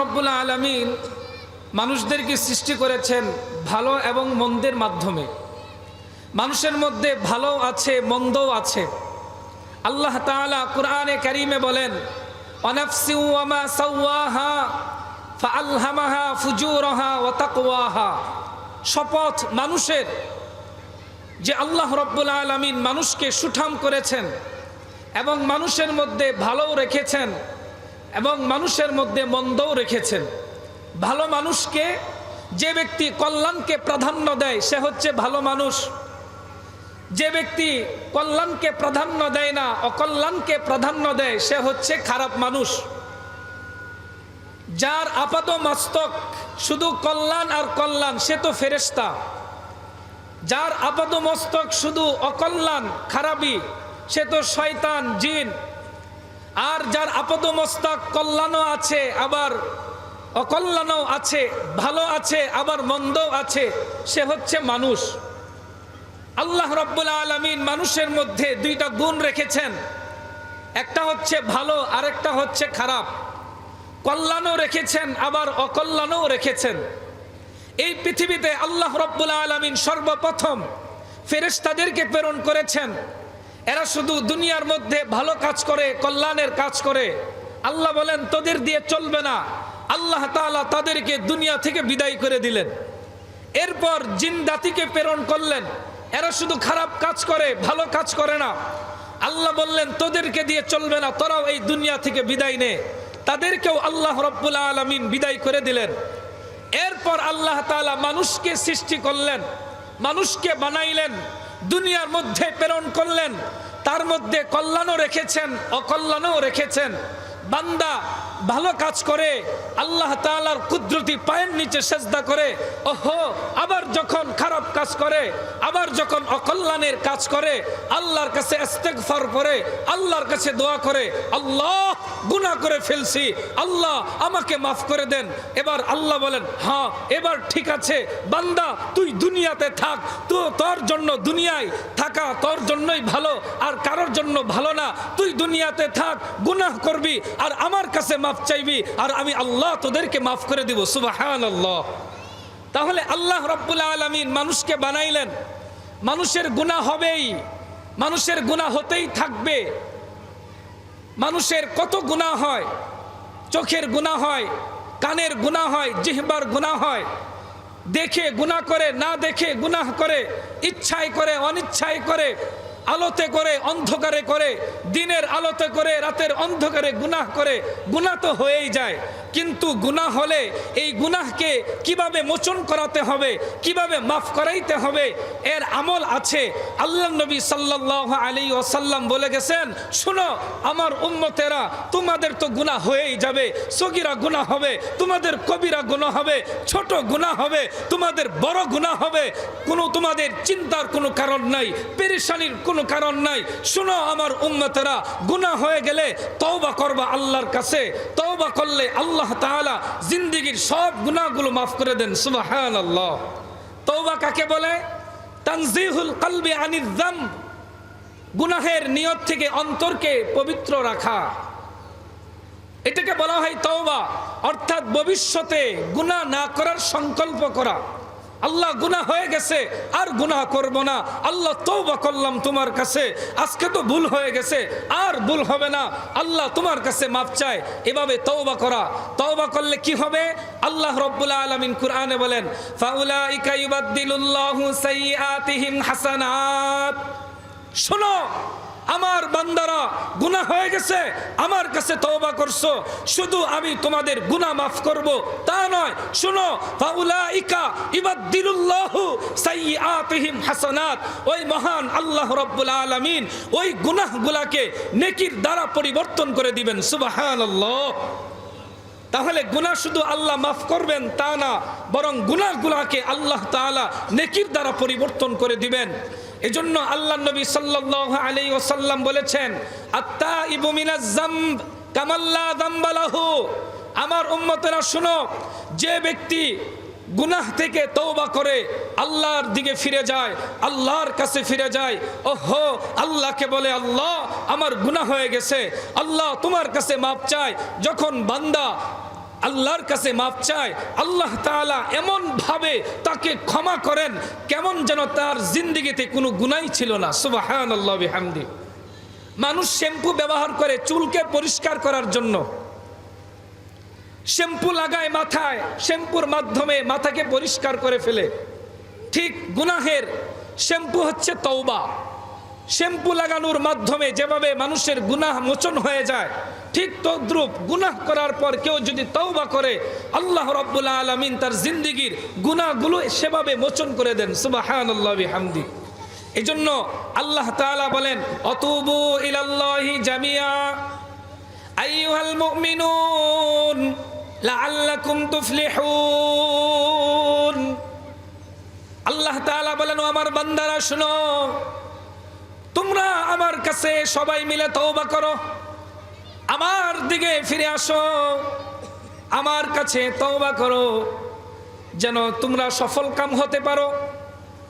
রব্বুল্লা আলমিন মানুষদেরকে সৃষ্টি করেছেন ভালো এবং মন্দের মাধ্যমে। মানুষের মধ্যে ভালো আছে, মন্দও আছে। আল্লাহ তাআলা কুরআনে কারিমে বলেন শপথ মানুষের, যে আল্লাহ রব্বুল আলামিন মানুষকে সুঠাম করেছেন এবং মানুষের মধ্যে ভালোও রেখেছেন। এবং মানুষের মধ্যে মন্দও রেখেছেন। ভালো মানুষকে, যে ব্যক্তি কল্যাণকে প্রাধান্য দেয়, সে হচ্ছে ভালো মানুষ। যে ব্যক্তি কল্যাণকে প্রাধান্য দেয় না, অকল্যাণকে প্রাধান্য দেয়, সে হচ্ছে খারাপ মানুষ। যার আপাত মস্তক শুধু কল্যাণ আর কল্যাণ, সে তো ফেরেস্তা যার আপাত মস্তক শুধু অকল্যাণ খারাপি সে তো শয়তান, জিন। আর যার আপাত মস্তক কল্যাণও আছে, আবার অকল্যাণও আছে, ভালো আছে, আবার মন্দও আছে, সে হচ্ছে মানুষ। আল্লাহ রব্বুল আলমিন মানুষের মধ্যে দুইটা গুণ রেখেছেন। একটা হচ্ছে ভালো, আরেকটা হচ্ছে খারাপ। কল্যাণও রেখেছেন, আবার অকল্যাণও রেখেছেন। এই পৃথিবীতে আল্লাহ রব্বুল আলমিন সর্বপ্রথম ফেরেশতাদেরকে প্রেরণ করেছেন। এরা শুধু দুনিয়ার মধ্যে ভালো কাজ করে, কল্যাণের কাজ করে। আল্লাহ বলেন, তোদের দিয়ে চলবে না। আল্লাহ তাআলা তাদেরকে দুনিয়া থেকে বিদায় করে দিলেন। এরপর জিন জাতিকে প্রেরণ করলেন। এরা শুধু খারাপ কাজ করে, ভালো কাজ করে না। আল্লাহ বললেন, তোদেরকে দিয়ে চলবে না, তোরাও এই দুনিয়া থেকে বিদায় নে। তাদেরকেও আল্লাহ রব্বুল আলমিন বিদায় করে দিলেন। এরপর আল্লাহ তালা মানুষকে সৃষ্টি করলেন, মানুষকে বানাইলেন। দুনিয়ার মধ্যে প্রেরণ করলেন তার মধ্যে কল্যাণও রেখেছেন অকল্যাণও রেখেছেন। বান্দা ভালো কাজ করে, আল্লাহ তাআলার কুদরতি পায়ের নিচে সেজদা করে, ওহো, আবার যখন খারাপ কাজ করে, আবার যখন অকল্যাণের কাজ করে, আল্লাহর কাছে ইস্তেগফার করে, আল্লাহর কাছে দোয়া করে, আল্লাহ গুনাহ করে ফেলছি, আল্লাহ আমাকে মাফ করে দেন। এবার আল্লাহ বলেন হ্যাঁ এবার ঠিক আছে, বান্দা, তুই দুনিয়াতে থাক, তো তোর জন্য দুনিয়ায় থাকা তোর জন্যই ভালো, আর কারোর জন্য ভালো না। তুই দুনিয়াতে থাক, গুনাহ করবি, আর আমার কাছে মাফ চাইবি আর আমি আল্লাহ তোদেরকে মাফ করে দিব সুবাহান আল্লাহ তাহলে আল্লাহ রব্বুল আলমিন মানুষকে বানাইলেন। মানুষের গুণা হবেই, মানুষের গুণা হতেই থাকবে। মানুষের কত গুণা হয়? চোখের গুণা হয়, কানের গুণা হয়, জিহবার গুণা হয়। দেখে গুণা করে, না দেখে গুনাহ করে, ইচ্ছায় করে, অনিচ্ছায় করে আলোতে করে, অন্ধকারে করে, দিনের আলোতে করে, রাতের অন্ধকারে গুনাহ করে, গুনাহ তো হয়েই যায়। কিন্তু গুনাহ হলে এই গুনাহকে কীভাবে মোচন করাতে হবে, কীভাবে মাফ করাইতে হবে, এর আমল আছে। আল্লাহ নবী সাল্লাহ আলী ওসাল্লাম বলে গেছেন, শুনো, আমার উম্মতেরা তোমাদের তো গুনাহ হয়েই যাবে, সগিরা গুনাহ হবে, তোমাদের কবিরা গুনাহ হবে, ছোট গুনাহ হবে, তোমাদের বড় গুনাহ হবে, কোনো তোমাদের চিন্তার কোনো কারণ নাই, পেরেশানির কোনো কারণ নাই। শুনো, আমার উম্মতেরা গুনাহ হয়ে গেলে তওবা করবা আল্লাহর কাছে তওবা করলে আল্লাহ তাআলা জিন্দেগীর সব গুনাহগুলো মাফ করে দেন, সুবহানাল্লাহ। তওবা কাকে বলে? তানজিহুল কালবে আনিল যামব গুনাহের নিয়ত থেকে অন্তরকে পবিত্র রাখা। এটাকে বলা হয় তওবা, অর্থাৎ ভবিষ্যতে গুনাহ না করার সংকল্প করা। আল্লাহ গুনাহ হয়ে গেছে, আর গুনাহ করব না। আল্লাহ তৌবা করলাম তোমার কাছে, আজকে তো ভুল হয়ে গেছে, আর ভুল হবে না। আল্লাহ তোমার কাছে মাপ চায়, এভাবে তৌবা করা। তৌবা করলে কি হবে? আল্লাহ রব্বুল আলামিন কুরআনে বলেন, ফাউলাইকা সাইয়্যাতিহিম হাসানাত। শোনো আমার বান্দারা গুনাহ হয়ে গেছে, আমার কাছে তওবা করছ, শুধু আমি তোমাদের গুনাহ মাফ করব, তা নয়, শুনো, ফাউলাইকা ইবাদদিলুল্লাহু সাইয়্যাতিহিম হাসানাত, ওই মহান আল্লাহ রাব্বুল আলামিন ওই গুনাহগুলাকে নেকির দ্বারা পরিবর্তন করে দিবেন, সুবহানাল্লাহ। তাহলে গুনাহ শুধু আল্লাহ মাফ করবেন, তা না, বরং গুনাহগুলাকে আল্লাহ তাআলা নেকির দ্বারা পরিবর্তন করে দিবেন। এজন্য আল্লাহ নবী সাল্লাল্লাহু আলাইহি ওয়াসাল্লাম বলেছেন আত্তা ইবুমিনাজ জামব কামাল্লা দাম্বালাহু আমার উম্মতেরা শুনো, যে ব্যক্তি গুনাহ থেকে তৌবা করে আল্লাহর দিকে ফিরে যায়, আল্লাহর কাছে ফিরে যায়, ওহো, আল্লাহকে বলে, আল্লাহ, আমার গুনাহ হয়ে গেছে। আল্লাহ তোমার কাছে মাপ চায়। যখন বান্দা আল্লাহর কাছে মাপ চায়, আল্লাহ তাআলা এমন ভাবে তাকে ক্ষমা করেন, কেমন যেন তার জিন্দিগিতে কোনো গুনাই ছিল না। সুবহানাল্লাহ বিহামদি। মানুষ শ্যাম্পু ব্যবহার করে চুলকে পরিষ্কার করার জন্য। শ্যাম্পু লাগায় মাথায়, শ্যাম্পুর মাধ্যমে মাথাকে পরিষ্কার করে ফেলে। ঠিক গুনাহের, শ্যাম্পু হচ্ছে তওবা। শ্যাম্পু লাগানোর মাধ্যমে যেভাবে মানুষের গুনাহ মোচন হয়ে যায়, ঠিক তদ্রুপ গুনাহ করার পর কেউ যদি তওবা করে, আল্লাহ রব্বুল আলমিন তার জিন্দিগির গুনাহগুলো সেভাবে মোচন করে দেন সুবাহান্লাহ হামদি এই জন্য আল্লাহ তাআলা বলেন, অতুবু ইলাল্লাহি জামিয়া আল্লাহ তাআলা বলেন আমার বান্দারা, শুনো তোমরা আমার কাছে সবাই মিলে তওবা করো। আমার দিকে ফিরে আসো। আমার কাছে তওবা করো। যেন তোমরা সফল কাম হতে পারো।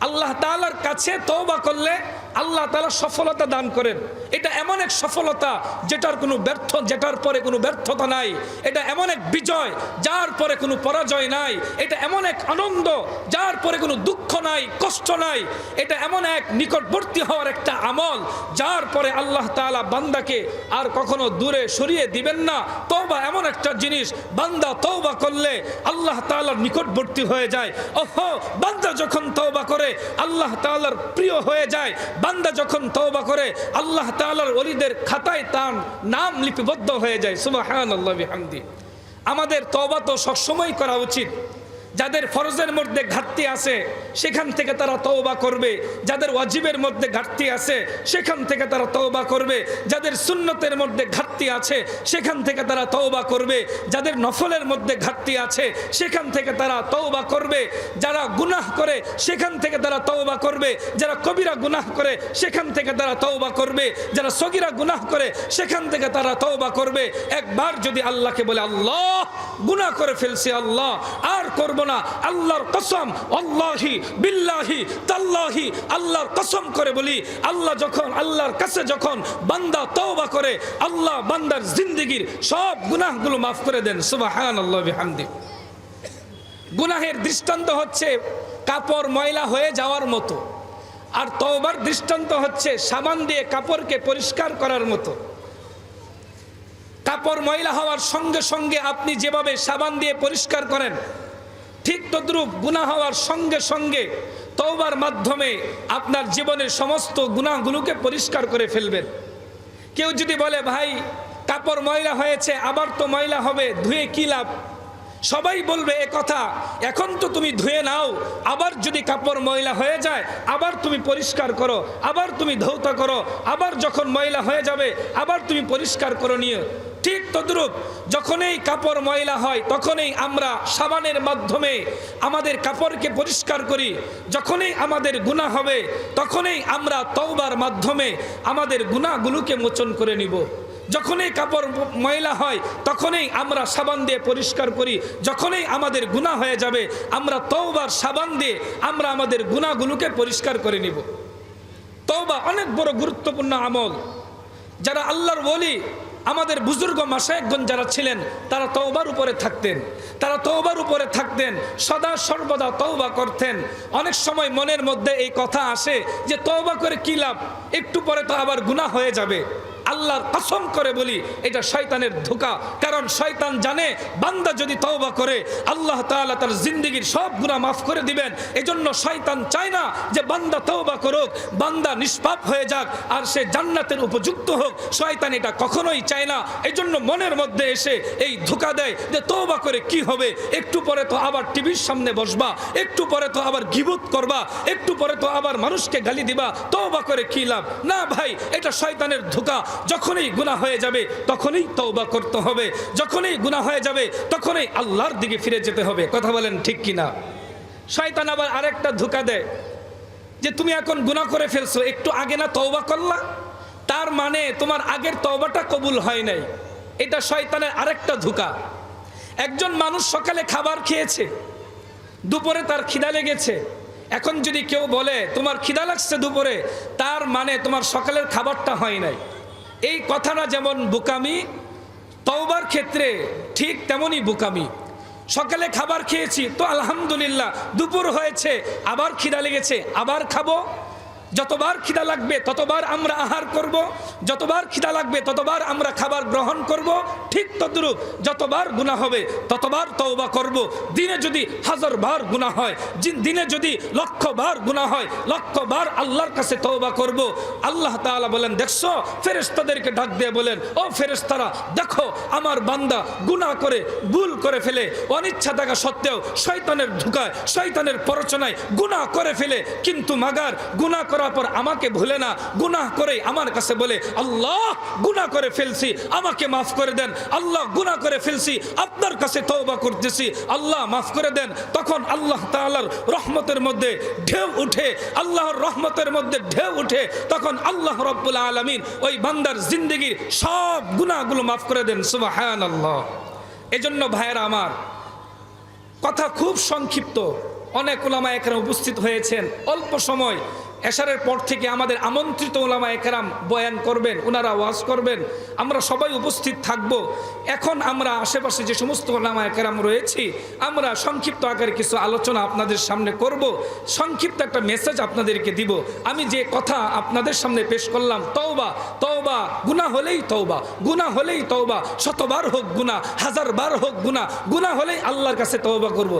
আল্লাহ তালার কাছে তওবা করলে আল্লাহ তাআলা সফলতা দান করেন। এটা এমন এক সফলতা যেটার কোনো ব্যর্থ, যেটার পরে কোনো ব্যর্থতা নাই। এটা এমন এক বিজয়, যার পরে কোনো পরাজয় নাই। এটা এমন এক আনন্দ, যার পরে কোনো দুঃখ নাই, কষ্ট নাই। এটা এমন এক নিকটবর্তী হওয়ার একটা আমল, যার পরে আল্লাহ তাআলা বান্দাকে আর কখনো দূরে সরিয়ে দিবেন না। তওবা এমন একটা জিনিস, বান্দা তওবা করলে আল্লাহ তাআলার নিকটবর্তী হয়ে যায়। ওহ, বান্দা যখন তওবা করে, আল্লাহ তাআলার প্রিয় হয়ে যায়। বান্দা যখন তওবা করে, আল্লাহ তাআলার ওলিদের খাতায় তার নাম লিপিবদ্ধ হয়ে যায় সুবাহ আমাদের তওবা তো সবসময় করা উচিত। যাদের ফরজের মধ্যে ঘাটতি আছে, সেখান থেকে তারা তওবা করবে। যাদের ওয়াজিবের মধ্যে ঘাটতি আছে, সেখান থেকে তারা তওবা করবে। যাদের সুন্নতের মধ্যে ঘাটতি আছে, সেখান থেকে তারা তওবা করবে। যাদের নফলের মধ্যে ঘাটতি আছে, সেখান থেকে তারা তওবা করবে। যারা গুনাহ করে, সেখান থেকে তারা তওবা করবে। যারা কবিরা গুনাহ করে, সেখান থেকে তারা তওবা করবে। যারা সগিরা গুনাহ করে, সেখান থেকে তারা তওবা করবে। একবার যদি আল্লাহকে বলে, আল্লাহ, গুনাহ করে ফেলছে আল্লাহ, আর করব না, আল্লাহর কসম আল্লাহি বিল্লাহি, তাল্লাহি, আল্লাহর কসম করে বলি, আল্লাহ যখন, আল্লাহর কাছে যখন বান্দা তওবা করে, আল্লাহ বান্দার জিন্দিগির সব গুনাহগুলো মাফ করে দেন, সুবহানাল্লাহ বিহামদি গুনাহের দৃষ্টান্ত হচ্ছে কাপড় ময়লা হয়ে যাওয়ার মতো, আর তওবার দৃষ্টান্ত হচ্ছে সাবান দিয়ে কাপড়কে পরিষ্কার করার মতো। কাপড় ময়লা হওয়ার সঙ্গে সঙ্গে আপনি যেভাবে সাবান দিয়ে পরিষ্কার করেন ঠিক তদ্রূপ গুনাহ হওয়ার সঙ্গে সঙ্গে তওবার মাধ্যমে আপনার জীবনের সমস্ত গুনাহগুলোকে পরিষ্কার করে ফেলবেন। কেউ যদি বলে, ভাই, কাপড় ময়লা হয়েছে, আবার তো ময়লা হবে, ধুয়ে কি লাভ? সবাই বলবে, এ কথা, এখন তো তুমি ধুয়ে নাও, আবার যদি কাপড় ময়লা হয়ে যায়, আবার তুমি পরিষ্কার করো, আবার তুমি ধৌত করো, আবার যখন ময়লা হয়ে যাবে, আবার তুমি পরিষ্কার করো নিয়ে। ঠিক তদ্রূপ যখনই কাপড় ময়লা হয়, তখনই আমরা সাবানের মাধ্যমে আমাদের কাপড়কে পরিষ্কার করি। যখনই আমাদের গুনাহ হবে, তখনই আমরা তওবার মাধ্যমে আমাদের গুনাহগুলোকে মোচন করে নিব। যখনই কাপড় ময়লা হয়, তখনই আমরা সাবান দিয়ে পরিষ্কার করি। যখনই আমাদের গুনাহ হয়ে যাবে, আমরা তওবার সাবান দিয়ে আমরা আমাদের গুনাহগুলোকে পরিষ্কার করে নিব। তওবা অনেক বড় গুরুত্বপূর্ণ আমল। যারা আল্লাহর বলি আমাদের বুজুর্গ মাসায়কগণ যারা ছিলেন, তারা তওবার উপরে থাকতেন। তারা তওবার উপরে থাকতেন, সদা সর্বদা তওবা করতেন। অনেক সময় মনের মধ্যে এই কথা আসে যে তওবা করে কী লাভ? একটু পরে তো আবার গুণা হয়ে যাবে। আল্লাহর কসম করে বলি, এটা শয়তানের ধোকা। কারণ শয়তান জানে, বান্দা যদি তওবা করে, আল্লাহ তাআলা তার জিন্দেগির সব গুনাহ মাফ করে দিবেন। এজন্য শয়তান চায় না যে বান্দা তওবা করুক, বান্দা নিষ্পাপ হয়ে যাক, আর সে জান্নাতের উপযুক্ত হোক। শয়তান এটা কখনোই চায় না। এজন্য মনের মধ্যে এসে এই ধোকা দেয় যে তওবা করে কি হবে? একটু পরে তো আবার টিভির সামনে বসবা, একটু পরে তো আবার গিবত করবা, একটু পরে তো আবার মানুষকে গালি দিবা, তওবা করে কি লাভ? না ভাই, এটা শয়তানের ধোকা। যখনই গুনাহ হয়ে যাবে, তখনই তৌবা করতে হবে। যখনই গুনাহ হয়ে যাবে, তখনই আল্লাহর দিকে ফিরে যেতে হবে। কথা বলেন ঠিক কিনা? শয়তান আবার আরেকটা ধোকা দেয় যে, তুমি এখন গুনাহ করে ফেলছো, একটু আগে না তওবা করলা? তার মানে তোমার আগের তওবাটা কবুল হয় নাই। এটা শয়তানের আরেকটা ধোকা। একজন মানুষ সকালে খাবার খেয়েছে, দুপুরে তার খিদা লেগেছে। এখন যদি কেউ বলে, তোমার খিদা লাগছে দুপুরে, তার মানে তোমার সকালের খাবারটা হয় নাই। এই কথাটা যেমন বোকামি, তওবার ক্ষেত্রে ঠিক তেমনই বোকামি। সকালে খাবার খেয়েছি, তো আলহামদুলিল্লাহ, দুপুর হয়েছে, আবার খিদা লেগেছে, আবার খাব। যতবার খিদা লাগবে, ততবার আমরা আহার করব। যতবার খিদা লাগবে, ততবার আমরা খাবার গ্রহণ করব। ঠিক তদ্রূপ যতবার গুণা হবে, ততবার তওবা করব। দিনে যদি হাজার বার গুণা হয় দিনে যদি লক্ষ বার গুণা হয়, লক্ষ বার আল্লাহর কাছে তওবা করব। আল্লাহ তাআলা বলেন, দেখছ? ফেরেশতাদেরকে ডাক দিয়ে বলেন, ও ফেরেশতারা, দেখো, আমার বান্দা গুনাহ করে, ভুল করে ফেলে। অনিচ্ছা থাকা সত্ত্বেও শয়তানের ধোকায় শয়তানের প্ররোচনায় গুনাহ করে ফেলে। কিন্তু মাগার, গুনাহ করার পর আমাকে ভুলে না, গুনাহ করে আমার কাছে বলে, আল্লাহ, গুনাহ করে ফেলছি, আমাকে মাফ করে দেন। আল্লাহ, গুনাহ করে ফেলছি, আপনার কাছে তওবা করতেছি। আল্লাহ, মাফ করে দেন। তখন আল্লাহ তাআলার রহমতের মধ্যে ঢেউ উঠে, আল্লাহর রহমতের মধ্যে ঢেউ উঠে, তখন আল্লাহ রব্বুল আলামিন ওই বান্দার জিন্দগির সব গুনাহগুলো মাফ করে দেন, সুবহানাল্লাহ। এজন্য ভাইয়েরা আমার, কথা খুব সংক্ষিপ্ত। অনেক ওলামা একরাম উপস্থিত হয়েছেন। অল্প সময় এশারের পর থেকে আমাদের আমন্ত্রিত ওলামা একরাম বয়ান করবেন ওনারা ওয়াজ করবেন, আমরা সবাই উপস্থিত থাকব। এখন আমরা আশেপাশে যে সমস্ত ওলামা একরাম রয়েছি, আমরা সংক্ষিপ্ত আকারে কিছু আলোচনা আপনাদের সামনে করব, সংক্ষিপ্ত একটা মেসেজ আপনাদেরকে দিব। আমি যে কথা আপনাদের সামনে পেশ করলাম, তওবা তওবা, গুনাহ হলেই তওবা, গুনাহ হলেই তওবা, শতবার হোক গুনাহ হাজার বার হোক গুনাহ গুনাহ হলেই আল্লাহর কাছে তওবা করব।